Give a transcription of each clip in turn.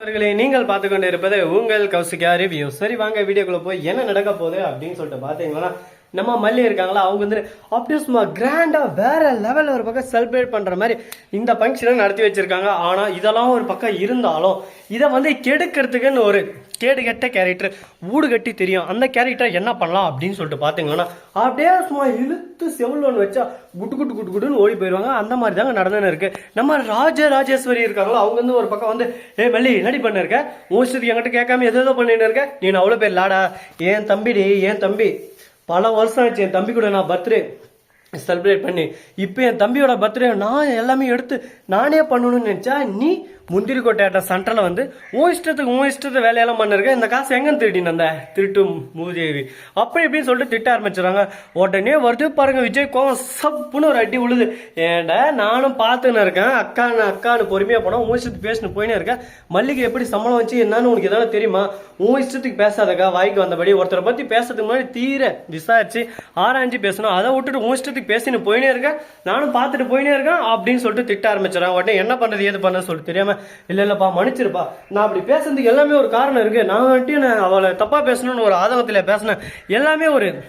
அவர்களே நீங்கள் பார்த்து கொண்டு இருப்பது உங்கள் கௌசிகா ரிவ்யூ. சரி வாங்க வீடியோக்குள்ள போய் என்ன நடக்க போகுது அப்படின்னு சொல்லிட்டு பார்த்தீங்கன்னா நம்ம மல்லி இருக்காங்களா அவங்க வந்து அப்படியே சும்மா கிராண்டா வேற லெவல்ல ஒரு பக்கம் செலிப்ரேட் பண்ற மாதிரி இந்த ஃபங்க்ஷனை நடத்தி வச்சிருக்காங்க. ஆனா இதெல்லாம் ஒரு பக்கம் இருந்தாலும் இதை வந்து கெடுக்கிறதுக்குன்னு ஒரு கேடு கெட்ட கேரக்டர் ஊடு கட்டி தெரியும். அந்த கேரக்டர் என்ன பண்ணலாம் அப்படின்னு சொல்லிட்டு பார்த்தீங்கன்னா அப்படியே சும்மா இழுத்து செவில் ஒன்று வச்சா குட்டு குட்டு குட்டு குட்டுன்னு ஓடி போயிடுவாங்க அந்த மாதிரி தாங்க நடந்துன்னு இருக்கு. நம்ம ராஜ ராஜேஸ்வரி இருக்காங்களோ அவங்க வந்து ஒரு பக்கம் வந்து ஏ மல்லி என்னடி பண்ணிருக்க? மோஸ்ட் என்கிட்ட கேட்காம எதோ பண்ணின்னு பண்ணிட்டு இருக்க? நீ அவ்வளோ பேர் லாடா? என் தம்பிடி என் தம்பி? பல வருஷம் ஆச்சு என் தம்பி கூட நான் பர்த்டே செலிப்ரேட் பண்ணி. இப்போ என் தம்பியோட பர்த்டே நான் எல்லாமே எடுத்து நானே பண்ணணும்னு நினச்சா நீ முந்திரி கொட்டையாட்ட சென்டரில் வந்து உன் இஷ்டத்துக்கு உன் இஷ்டத்தை வேலையெல்லாம் பண்ணிருக்க இந்த காசு எங்கன்னு திருடின அந்த திருட்டு மூதேவி. அப்படி இப்படின்னு சொல்லிட்டு திட்ட ஆரம்பிச்சிடறாங்க. உடனே வருது பாருங்க விஜய் கோவம் சப்புன்னு ஒரு அடி உழுது. ஏன்டா நானும் பார்த்துன்னு இருக்கேன். அக்கான்னு அக்கான்னு பொறுமையாக போனால் உன் இஷ்டத்துக்கு பேசினு போயினே இருக்கேன். மல்லிகை எப்படி சம்பளம் வச்சு என்னன்னு உனக்கு எதாவது தெரியுமா? உன் இஷ்டத்துக்கு பேசாதக்கா. வாய்க்கு வந்தபடி ஒருத்தரை பற்றி பேசுறதுக்கு முன்னாடி தீர விசாரிச்சு ஆராய்ஞ்சு பேசணும். அதை விட்டுட்டு உன் இஷ்டத்துக்கு பேசின்னு போயினே இருக்கேன். நானும் பார்த்துட்டு போயினே இருக்கேன் அப்படின்னு சொல்லிட்டு திட்ட ஆரம்பிச்சிடறாங்க. உடனே என்ன பண்ணுறது ஏது பண்ணுறது சொல்லிட்டு தெரியாமல் இல்லை இல்லைப்பா மன்னிச்சிருப்பா. நான் அப்படி பேசுறதுக்கு எல்லாமே ஒரு காரணம் இருக்கு. நான் வந்துட்டு நான் அவளை தப்பா பேசணும்னு ஒரு ஆதங்கத்தில் பேசினேன். எல்லாமே ஒரு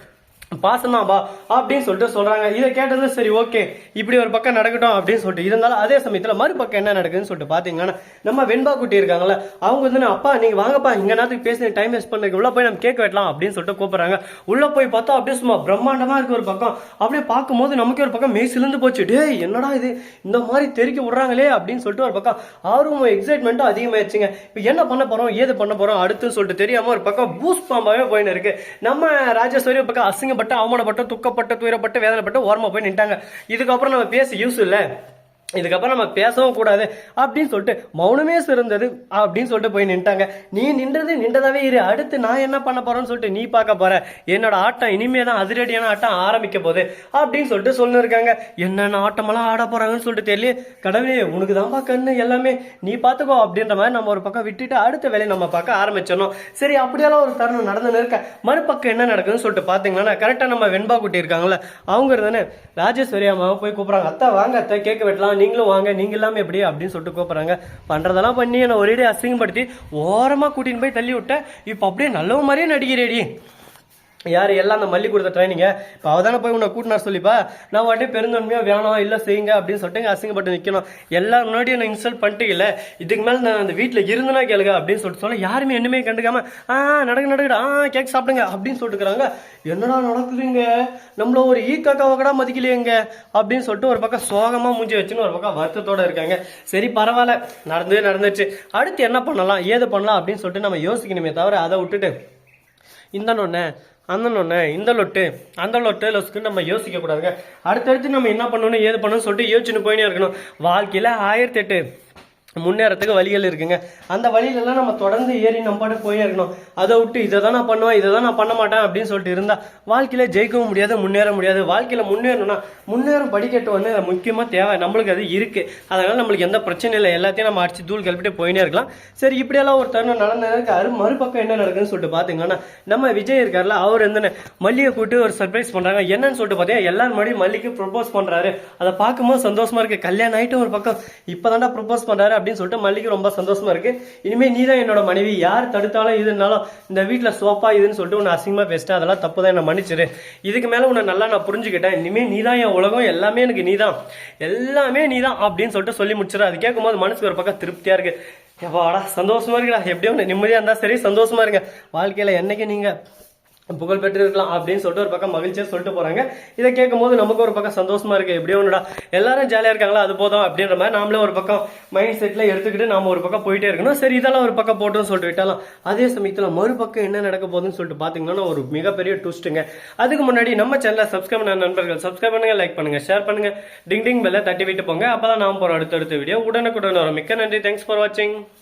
பாசம்தான்பா அப்படின்னு சொல்லிட்டு சொல்றாங்க. இதை கேட்டது சரி ஓகே. இப்படி ஒரு பக்கம் நடக்கட்டும் அப்படின்னு சொல்லிட்டு. இருந்தாலும் அதே சமயத்துல மறுபக்கம் என்ன நடக்குதுன்னு சொல்லிட்டு பாத்தீங்கன்னா நம்ம வெண்பா குட்டி இருக்காங்கல்ல அவங்க வந்து அப்பா நீங்க வாங்கப்பா இங்க நேரத்துக்கு பேசி டைம் வேஸ்ட் பண்ணுறதுக்கு உள்ள போய் நம்ம கேக் வெட்டலாம் அப்படின்னு சொல்லிட்டு கூப்பிடுறாங்க. உள்ள போய் பார்த்தா அப்படியே சும்மா பிரம்மாண்டமா இருக்கு ஒரு பக்கம். அப்படியே பார்க்கும்போது நமக்கு ஒரு பக்கம் மெய் போச்சு. டேய் என்னடா இது? இந்த மாதிரி தெறிக்க விடுறாங்களே அப்படின்னு சொல்லிட்டு ஒரு பக்கம் ஆர்வம் எக்ஸைட்மெண்ட்டும் அதிகமாயிருச்சுங்க. இப்போ என்ன பண்ண போறோம் ஏது பண்ண போறோம் அடுத்துன்னு சொல்லிட்டு தெரியாம ஒரு பக்கம் பூஸ் பாம்பாவே போயின்னு இருக்கு. நம்ம ராஜேஸ்வரி ஒரு பக்கம் அசிங்க அவமானப்பட்ட துக்கப்பட்ட துயரப்பட்ட வேதனைப்பட்ட ஓரமாக போய் நின்ட்டாங்க. இதுக்கப்புறம் நம்ம பேச யூஸ் இல்லை. இதுக்கப்புறம் நம்ம பேசவும் கூடாது அப்படின்னு சொல்லிட்டு மௌனமே சிறந்தது அப்படின்னு சொல்லிட்டு போய் நின்ட்டாங்க. நீ நின்றது நின்றதாவே இரு. அடுத்து நான் என்ன பண்ண போறேன்னு சொல்லிட்டு நீ பார்க்க போற. என்னோட ஆட்டம் இனிமே தான் அதிரடியான ஆட்டம் ஆரம்பிக்க போகுது அப்படின்னு சொல்லிட்டு சொல்லிருக்காங்க. என்னென்ன ஆட்டமெல்லாம் ஆட போறாங்கன்னு சொல்லிட்டு தெரியல கடவுளே உனக்கு தான்ப்பா கண்ணு எல்லாமே. நீ பார்த்துக்கோ அப்படின்ற மாதிரி நம்ம ஒரு பக்கம் விட்டுட்டு அடுத்த வேலையை நம்ம பார்க்க ஆரம்பிச்சிடணும். சரி அப்படியெல்லாம் ஒரு தருணம் நடந்துன்னு இருக்க மறுபக்கம் என்ன நடக்குதுன்னு சொல்லிட்டு பார்த்தீங்கன்னா கரெக்டாக நம்ம வெண்பா குட்டி இருக்காங்களே அவங்க இருந்தானே ராஜேஸ்வரி அம்மாவை போய் கூப்பிட்றாங்க. அத்தை வாங்க அத்தை கேட்க வெட்டலாம் நீங்களும் வாங்க நீங்க இல்லாமல் எப்படி அப்படின்னு சொல்லிட்டு கூப்பிடுறாங்க பண்றதெல்லாம் பண்ணி என்னை ஒரே அசிங்கப்படுத்தி ஓரமா கூட்டின்னு போய் தள்ளி விட்டேன். இப்போ அப்படியே நல்லவ மாதிரியே நடிக்கிறேடி. யார் எல்லாம் அந்த மல்லி கொடுத்த ட்ரைனிங்க இப்போ அவள் தானே போய் உன்னை கூட்டினார் சொல்லிப்பா? நான் உடனே பெருந்தன்மையாக வேணாம் இல்லை செய்யுங்க அப்படின்னு சொல்லிட்டு இங்க அசிங்கப்பட்டு நிற்கணும் எல்லாரும் முன்னாடி என்ன இன்சல்ட் பண்ணிட்டீங்கல்ல இதுக்கு மேலே நான் அந்த வீட்டில் இருந்தனா கேளுங்க அப்படின்னு சொல்லிட்டு சொல்ல யாருமே என்னமே கண்டுக்காம ஆ நடக்கு நடக்குடா ஆ கேக் சாப்பிடுங்க அப்படின்னு சொல்லிட்டுக்கிறாங்க என்னடா நடக்குதுங்க? நம்மள ஒரு ஈ காக்காவை கூட மதிக்கலையேங்க? அப்படின்னு சொல்லிட்டு ஒரு பக்கம் சோகமாக மூஞ்சி வச்சுன்னு ஒரு பக்கம் வருத்தத்தோடு இருக்காங்க. சரி பரவாயில்ல நடந்தே நடந்துச்சு அடுத்து என்ன பண்ணலாம்? ஏது பண்ணலாம்? அப்படின்னு சொல்லிட்டு நம்ம யோசிக்கணுமே தவிர அதை விட்டுட்டு இந்த நொண்ணே அந்த இந்த லொட்டு அந்த லொட்டு லொஸ்க்கு நம்ம யோசிக்க கூடாதுங்க. அடுத்தடுத்து நம்ம என்ன பண்ணணும் ஏது பண்ணணும்னு சொல்லிட்டு யோசிச்சுன்னு போயினே இருக்கணும். வாழ்க்கையில் ஆயிரத்தி எட்டு முன்னேறத்துக்கு வழிகள் இருக்குங்க. அந்த வழியிலலாம் நம்ம தொடர்ந்து ஏறி நம்ம பாட்டு போயே இருக்கணும். அதை விட்டு இதை தான் நான் பண்ணுவேன் இதை தான் நான் பண்ண மாட்டேன் அப்படின்னு சொல்லிட்டு இருந்தா வாழ்க்கையில ஜெயிக்கவும் முடியாது முன்னேற முடியாது. வாழ்க்கையில முன்னேறணும்னா முன்னேறும் படிக்கட்டு வந்து முக்கியமாக தேவை. நம்மளுக்கு அது இருக்கு. அதனால நம்மளுக்கு எந்த பிரச்சனையும் இல்லை. எல்லாத்தையும் நம்ம அடிச்சு தூள் கிளப்பிட்டு போயினே இருக்கலாம். சரி இப்படியெல்லாம் ஒரு தருணம் நடந்ததுக்கு அரு மறுபக்கம் என்ன நடக்குதுன்னு சொல்லிட்டு பாத்தீங்கன்னா நம்ம விஜய் இருக்கார்ல அவர் வந்து மல்லியை கூட்டு ஒரு சர்ப்ரைஸ் பண்றாங்க. என்னன்னு சொல்லிட்டு பார்த்தீங்கன்னா எல்லாரும் மறுபடியும் மல்லிக்கு ப்ரொபோஸ் பண்றாரு. அதை பார்க்கும்போது சந்தோஷமா இருக்கு. கல்யாணம் ஆயிட்டு ஒரு பக்கம். இப்பதான்டா ப்ரொபோஸ் பண்றாரு அப்படின்னு சொல்லிட்டு மல்லிக்கு ரொம்ப சந்தோஷமா இருக்கு. இனிமேல் நீ தான் என்னோட மனைவி. யார் தடுத்தாலும் இதுனாலும் இந்த வீட்டில் சோஃபா இதுன்னு சொல்லிட்டு உன்னை அசிங்கமா பேசிட்டேன் அதெல்லாம் தப்பு தான். என்ன மன்னிச்சிரு. இதுக்கு மேலே உன்னை நல்லா நான் புரிஞ்சுக்கிட்டேன். இனிமேல் நீ தான் என் உலகம். எல்லாமே எனக்கு நீ தான் எல்லாமே நீ தான் அப்படின்னு சொல்லிட்டு சொல்லி முடிச்சிரு. அது கேட்கும்போது மனசுக்கு ஒரு பக்கம் திருப்தியா இருக்கு. எப்பாடா சந்தோஷமா இருக்குடா. எப்படியும் நிம்மதியா இருந்தா சரி சந்தோஷமா இருங்க. வாழ்க்கையில என்னைக்கு நீங்க புகழ் பெற்று இருக்கலாம் அப்படின்னு சொல்லிட்டு ஒரு பக்கம் மகிழ்ச்சியாக சொல்லிட்டு போகிறாங்க இதை கேட்கும் போது நமக்கு ஒரு பக்கம் சந்தோஷமா இருக்கு. எப்படியோ ஒன்றுடா எல்லாரும் ஜாலியாக இருக்காங்களா? அது போதும் அப்படின்ற மாதிரி நாமளே ஒரு பக்கம் மைண்ட் செட்டில் எடுத்துக்கிட்டு நாம ஒரு பக்கம் போயிட்டே இருக்கணும். சரி இதெல்லாம் ஒரு பக்கம் போட்டுன்னு சொல்லிட்டு விட்டாலும் அதே சமயத்தில் மறுபக்கம் என்ன நடக்க போகுதுன்னு சொல்லிட்டு பார்த்தீங்கன்னா ஒரு மிகப்பெரிய ட்விஸ்ட்டுங்க அதுக்கு முன்னாடி நம்ம சேனலை சப்ஸ்கிரைப் பண்ண நண்பர்கள் சப்ஸ்கிரைப் பண்ணுங்க லைக் பண்ணுங்க ஷேர் பண்ணுங்க. டிங் டிங் பெல்ல தட்டி விட்டு போங்க. அப்போ தான் நாம போகிறோம் அடுத்தடுத்த வீடியோ உடனுக்குடன் வரும். மிக்க நன்றி. தேங்க்ஸ் ஃபார் வாட்சிங்